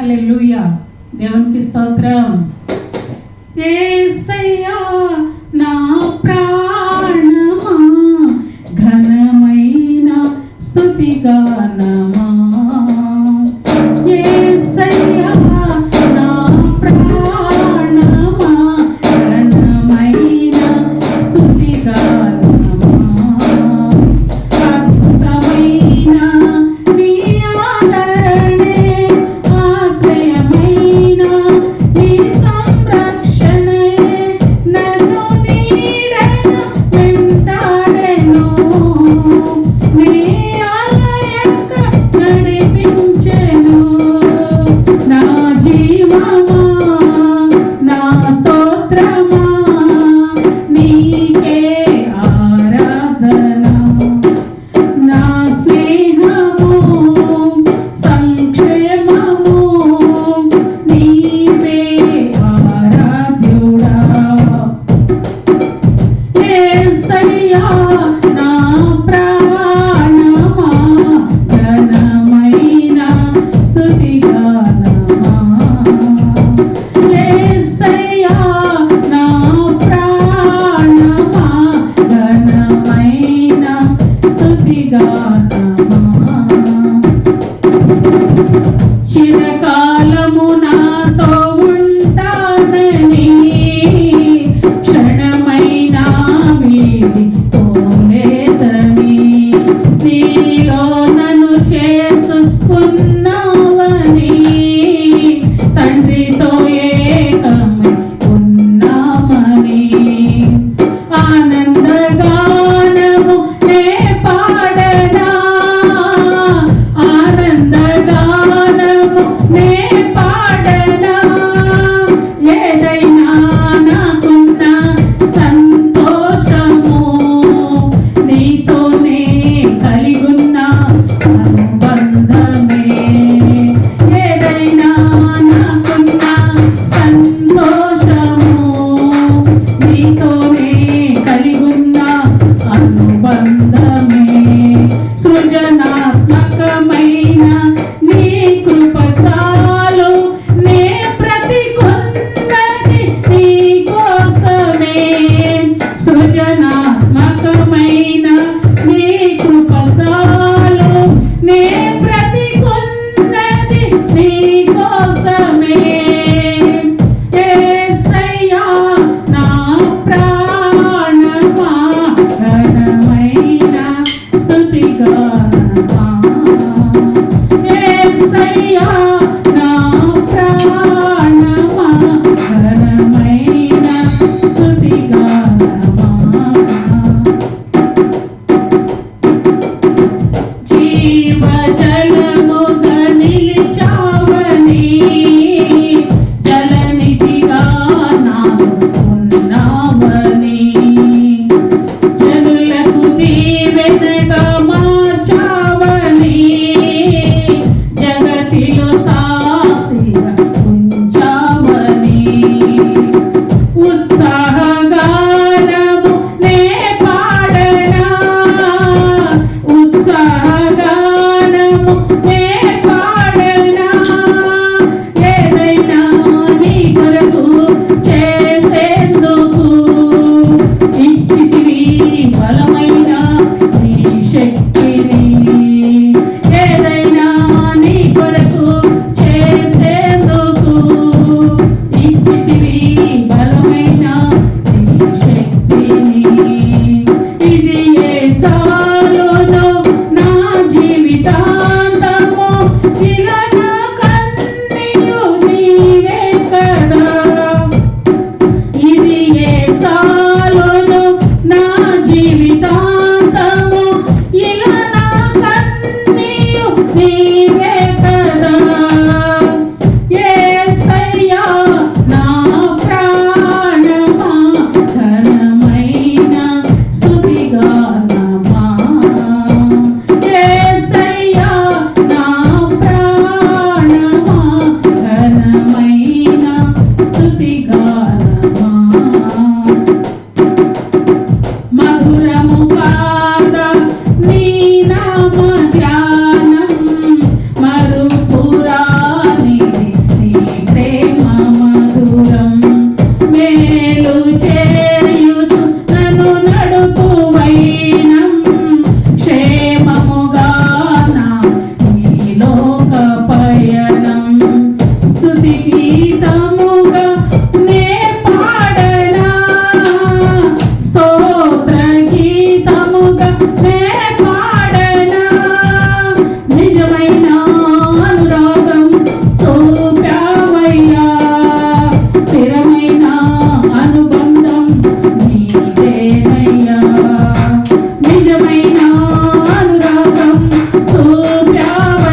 హల్లెలూయ. దేవునికి స్తోత్రం. ఏసయ్యా నా ప్రా ना tristeza. చాలు నా జీవితాంతము ఇలా Yeah.